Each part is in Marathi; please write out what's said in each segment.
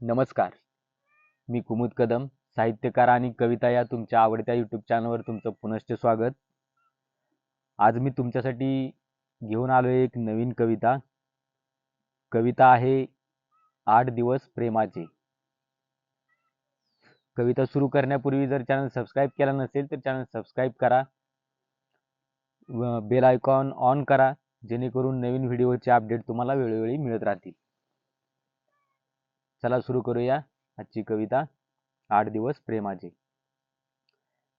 नमस्कार. मी कुमुद कदम साहित्यकार आणि कविता या तुमच्या आवडत्या यूट्यूब चॅनलवर तुमचं पुनश्च स्वागत. आज मी तुमच्यासाठी घेऊन आलो एक नवीन कविता. कविता आहे आठ दिवस प्रेमाचे. कविता सुरू करण्यापूर्वी जर चॅनल सबस्क्राईब केला नसेल तर चॅनल सबस्क्राईब करा. बेल आयकॉन ऑन करा जेणेकरून नवीन व्हिडिओचे अपडेट तुम्हाला वेळोवेळी मिळत राहतील. चला सुरू करूया आजची कविता आठ दिवस प्रेमाचे.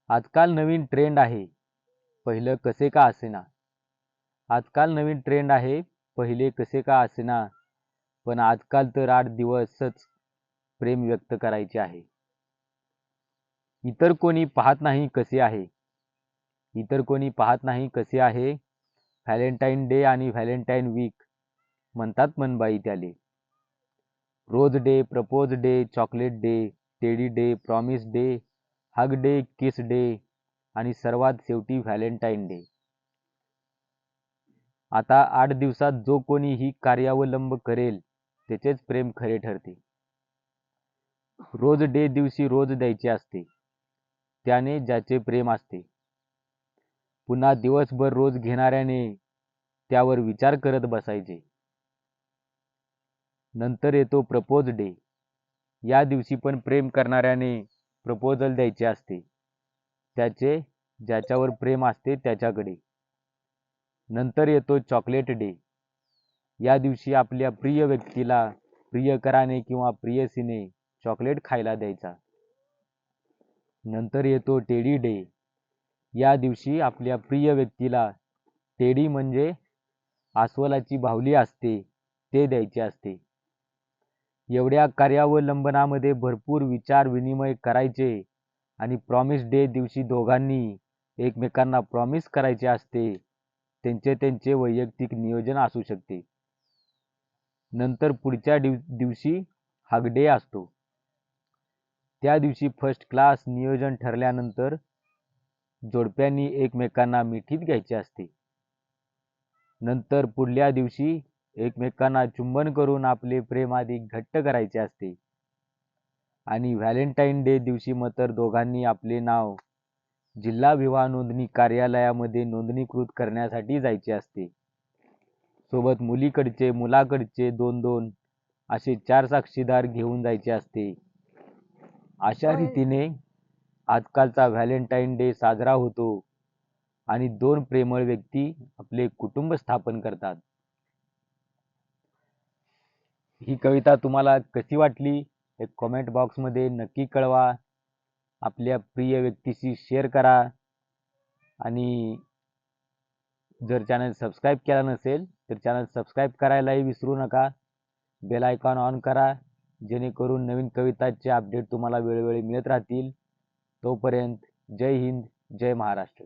आजकाल नवीन ट्रेंड आहे पहिलं कसे का असेना. आजकाल नवीन ट्रेंड आहे पहिले कसे का असेना. पण आजकाल तर आठ दिवसच प्रेम व्यक्त करायचे आहे. इतर कोणी पाहत नाही कसे आहे. इतर कोणी पाहत नाही कसे आहे. व्हॅलेंटाईन डे आणि व्हॅलेंटाईन वीक म्हणतात मनबाई त्याले. Rose day propose day chocolate day teddy day promise day hug day kiss day आणि सर्वात शेवटी व्हॅलेंटाईन डे. आता आठ दिवसात जो कोणी ही कार्यावलंब करेल त्याचेच प्रेम खरे ठरते. रोज डे दिवशी रोज द्यायचे असते त्याने ज्याचे प्रेम असते. पुन्हा दिवसभर रोज घेणाऱ्याने त्यावर विचार करत बसायचे. नंतर येतो प्रपोज डे. या दिवशी पण प्रेम करणाऱ्याने प्रपोजल द्यायचे असते. त्याचे ज्याच्यावर प्रेम असते त्याच्याकडे. नंतर येतो चॉकलेट डे. या दिवशी आपल्या प्रिय व्यक्तीला प्रियकराने किंवा प्रियसीने चॉकलेट खायला द्यायचा. नंतर येतो टेडी डे. या दिवशी आपल्या प्रिय व्यक्तीला टेडी म्हणजे अस्वलाची बाहुली असते ते द्यायचे असते. एवढ्या कार्यावलंबनामध्ये भरपूर विचार विनिमय करायचे आणि प्रॉमिस डे दिवशी दोघांनी एकमेकांना प्रॉमिस करायचे असते त्यांचे त्यांचे वैयक्तिक नियोजन असू शकते. नंतर पुढच्या दिव दिवशी हागडे डे असतो. त्या दिवशी फर्स्ट क्लास नियोजन ठरल्यानंतर जोडप्यांनी एकमेकांना मिठीत घ्यायचे असते. नंतर पुढल्या दिवशी एकमेकांना चुंबन करून आपले प्रेम अधिक घट्ट करायचे असते. आणि व्हॅलेंटाईन डे दिवशी मात्र दोघांनी आपले नाव जिल्हा विवाह नोंदणी कार्यालयामध्ये नोंदणीकृत करण्यासाठी जायचे असते. सोबत मुलीकडचे मुलाकडचे दोन दोन असे चार साक्षीदार घेऊन जायचे असते. अशा रीतीने आजकालचा व्हॅलेंटाईन डे साजरा होतो आणि दोन प्रेमळ व्यक्ती आपले कुटुंब स्थापन करतात. ही कविता तुम्हाला कशी वाटली? एक कॉमेंट बॉक्समध्ये नक्की कळवा. आपल्या प्रिय व्यक्तीशी शेअर करा. आणि जर चॅनल सबस्क्राईब केला नसेल तर चॅनल सबस्क्राईब करायलाही विसरू नका. बेल आयकॉन ऑन करा. जेणेकरून नवीन कविताचे अपडेट तुम्हाला वेळोवेळी मिळत राहतील. तोपर्यंत जय हिंद जय महाराष्ट्र.